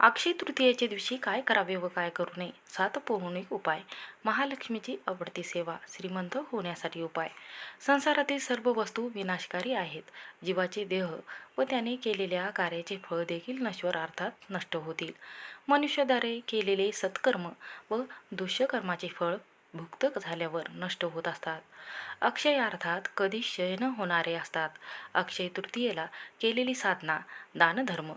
अक्षय तृतीयेच्या दिवशी काय करावे व काय करू नये? सात पौराणिक उपाय. महालक्ष्मीची आवडती सेवा श्रीमंत होण्यासाठी उपाय. संसारातील सर्व वस्तू विनाशकारी आहेत. जीवाचे देह व त्याने केलेल्या कार्याचे फळ देखील नश्वर अर्थात नष्ट होतील. मनुष्यद्वारे केलेले सत्कर्म व दुष्यकर्माचे फळ भुक्त झाल्यावर नष्ट होत असतात. अक्षय अर्थात कधी शयन होणारे असतात. अक्षय तृतीयेला केलेली साधना दानधर्म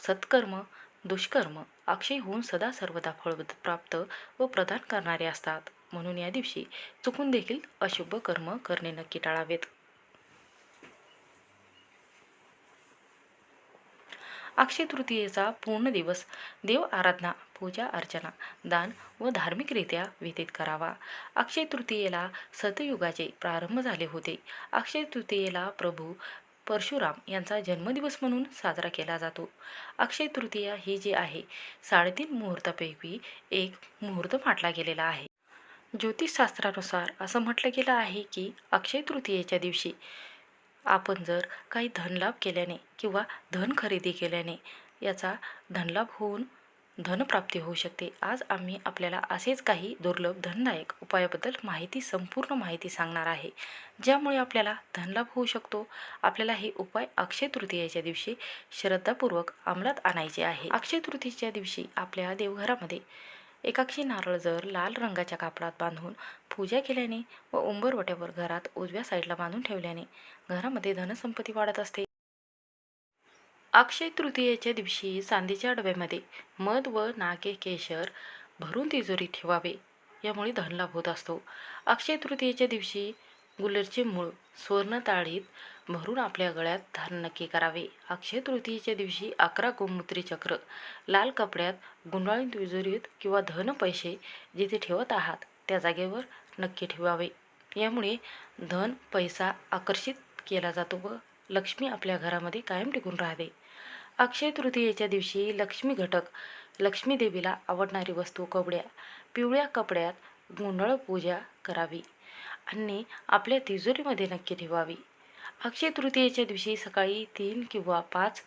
सत्कर्म दुष्कर्म अक्षय होऊन सदा सर्वदा फळ प्राप्त व प्रदान करणारे असतात. म्हणून या दिवशी चुकून देखील अशुभ कर्म करणे नक्की टाळावेत. अक्षय तृतीयेचा पूर्ण दिवस देव आराधना पूजा अर्चना दान व धार्मिकरित्या व्यतीत करावा. अक्षय तृतीयेला सतयुगाचे प्रारंभ झाले होते. अक्षय तृतीयेला प्रभू परशुराम यांचा जन्मदिवस म्हणून साजरा केला जातो. अक्षय तृतीया ही जी आहे साडेतीन मुहूर्तापैकी एक मुहूर्त म्हटला गेलेला आहे. ज्योतिषशास्त्रानुसार असं म्हटलं गेलं आहे की अक्षय तृतीयेच्या दिवशी आपण जर काही धनलाभ केल्याने किंवा धन खरेदी केल्याने याचा धनलाभ होऊन धनप्राप्ती होऊ शकते. आज आम्ही आपल्याला असेच काही दुर्लभ धनदायक उपायाबद्दल माहिती संपूर्ण माहिती सांगणार आहे ज्यामुळे आपल्याला धनलाभ होऊ शकतो. आपल्याला हे उपाय अक्षय तृतीयेच्या दिवशी श्रद्धापूर्वक अंमलात आणायचे आहे. अक्षय तृतीयेच्या दिवशी आपल्या देवघरामध्ये एकाक्षी नारळ जर लाल रंगाच्या कापडात बांधून पूजा केल्याने व उंबरवट्यावर घरात उजव्या साईडला बांधून ठेवल्याने घरामध्ये धनसंपत्ती वाढत असते. अक्षय तृतीयेच्या दिवशी चांदीच्या डब्यामध्ये मध व नाके केशर भरून तिजोरी ठेवावे यामुळे धनलाभ होत असतो. अक्षय तृतीयेच्या दिवशी गुलरचे मूळ सुवर्णताळीत भरून आपल्या गळ्यात धारण नक्की करावे. अक्षय तृतीयेच्या दिवशी अकरा गोमूत्री चक्र लाल कपड्यात गुंडाळी तिजोरीत किंवा धन पैसे जिथे ठेवत आहात त्या जागेवर नक्की ठेवावे. यामुळे धन पैसा आकर्षित केला जातो व लक्ष्मी आपल्या घरामध्ये कायम टिकून राहते. अक्षय तृतीयेच्या दिवशी लक्ष्मी घटक लक्ष्मी देवीला आवडणारी वस्तू कपड्या पिवळ्या कपड्यात गोंधळ पूजा करावी आणि आपल्या तिजोरीमध्ये नक्की ठेवावी. अक्षय तृतीयेच्या दिवशी सकाळी तीन किंवा पाच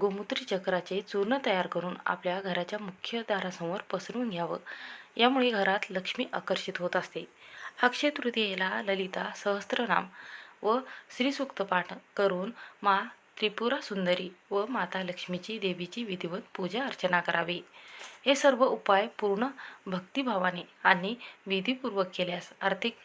गोमूत्री चक्राचे चूर्ण तयार करून आपल्या घराच्या मुख्य दारासमोर पसरून घ्यावं. यामुळे घरात लक्ष्मी आकर्षित होत असते. अक्षय तृतीयेला ललिता सहस्त्रनाम व श्रीसूक्त पाठ करून मा त्रिपुरा सुंदरी व माता लक्ष्मीची देवीची विधिवत पूजा अर्चना करावी. हे सर्व उपाय पूर्ण भक्तिभावाने आणि विधीपूर्वक केल्यास आर्थिक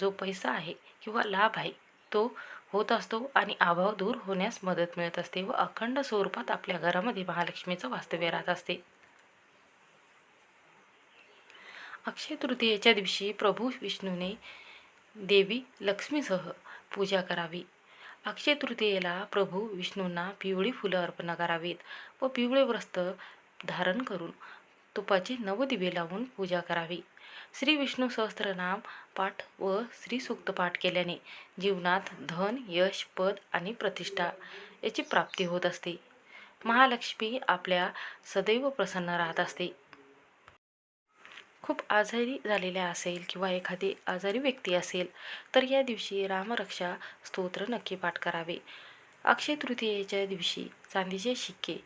जो पैसा आहे किंवा लाभ आहे तो होत असतो आणि अभाव दूर होण्यास मदत मिळत असते व अखंड स्वरूपात आपल्या घरामध्ये महालक्ष्मीचं वास्तव्य राहत असते. अक्षय तृतीयेच्या दिवशी प्रभू विष्णूने देवी लक्ष्मीसह पूजा करावी. अक्षय तृतीयेला प्रभू विष्णूंना पिवळी फुलं अर्पण करावीत व पिवळे वस्त्र धारण करून तुपाचे नवदिवे लावून पूजा करावी. श्री विष्णू सहस्त्रनाम पाठ व श्री सूक्त पाठ केल्याने जीवनात धन यश पद आणि प्रतिष्ठा याची प्राप्ती होत असते. महालक्ष्मी आपल्या सदैव प्रसन्न राहत असते. खूप आजारी झालेल्या असेल किंवा एखादी आजारी व्यक्ती असेल तर या दिवशी रामरक्षा स्तोत्र नक्की पाठ करावे. अक्षय तृतीयेच्या दिवशी चांदीचे शिक्के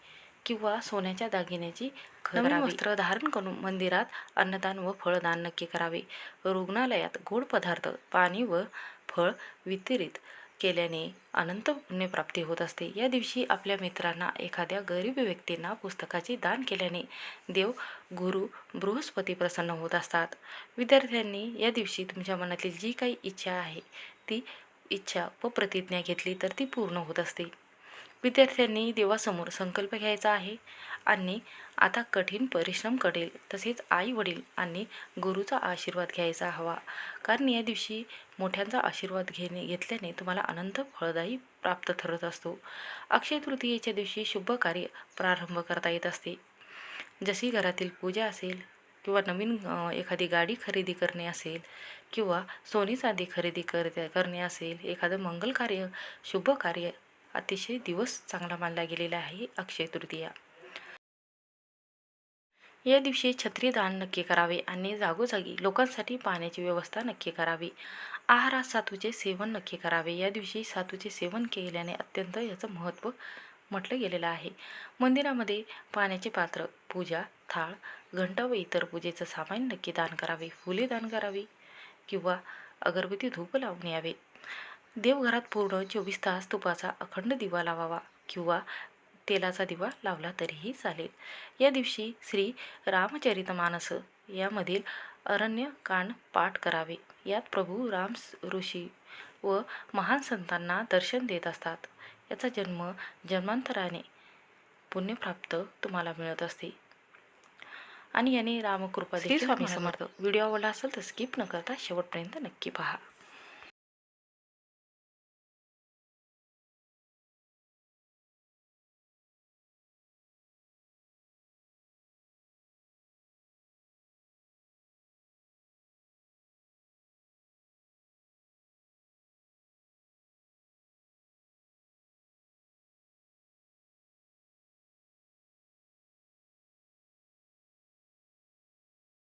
किंवा सोन्याच्या दागिन्याची नवीन वस्त्र धारण करून मंदिरात अन्नदान व फळदान नक्की करावे. रुग्णालयात गोड पदार्थ पाणी व फळ वितरित केल्याने अनंत पुण्यप्राप्ती होत असते. या दिवशी आपल्या मित्रांना एखाद्या गरीब व्यक्तींना पुस्तकाचे दान केल्याने देव गुरु बृहस्पती प्रसन्न होत असतात. विद्यार्थ्यांनी या दिवशी तुमच्या मनातील जी काही इच्छा आहे ती इच्छा व प्रतिज्ञा घेतली तर ती पूर्ण होत असते. विद्यार्थ्यांनी देवासमोर संकल्प घ्यायचा आहे. आणि आता कठीण परिश्रम करेल. तसेच आई वडील आणि गुरुचा आशीर्वाद घ्यायचा हवा. कारण या दिवशी मोठ्यांचा आशीर्वाद घेणे घेतल्याने तुम्हाला अनंत फळदायी प्राप्त ठरत असतो. अक्षय तृतीयेच्या दिवशी शुभ कार्य प्रारंभ करता येत असते. जशी घरातील पूजा असेल किंवा नवीन एखादी गाडी खरेदी करणे असेल किंवा सोनी चांदी खरेदी कर करणे असेल एखादं मंगल कार्य शुभ कार्य अतिशय दिवस चांगला मानला गेलेला आहे अक्षय तृतीया. या दिवशी छत्रीदान नक्की करावे आणि जागोजागी लोकांसाठी पाण्याची व्यवस्था नक्की करावी. आहारात सातूचे सेवन नक्की करावे. या दिवशी सातूचे सेवन केल्याने अत्यंत याचं महत्त्व म्हटलं गेलेलं आहे. मंदिरामध्ये पाण्याचे पात्र पूजा थाळ घंटा व इतर पूजेचं सामान नक्की दान करावे. फुले दान करावी किंवा अगरबत्ती धूप लावून यावे. देवघरात पूर्ण चोवीस तास तुपाचा अखंड दिवा लावावा किंवा तेलाचा दिवा लावला तरीही चालेल. या दिवशी श्री रामचरितमानस यामधील अरण्यकांड पाठ करावे. यात प्रभू राम ऋषी व महान संतांना दर्शन देत असतात. याचा जन्म जन्मांतराने पुण्यप्राप्त तुम्हाला मिळत असते. आणि याने रामकृपा देखील स्वामी समर्थ. व्हिडिओ आवडला असेल तर स्किप न करता शेवटपर्यंत नक्की पहा.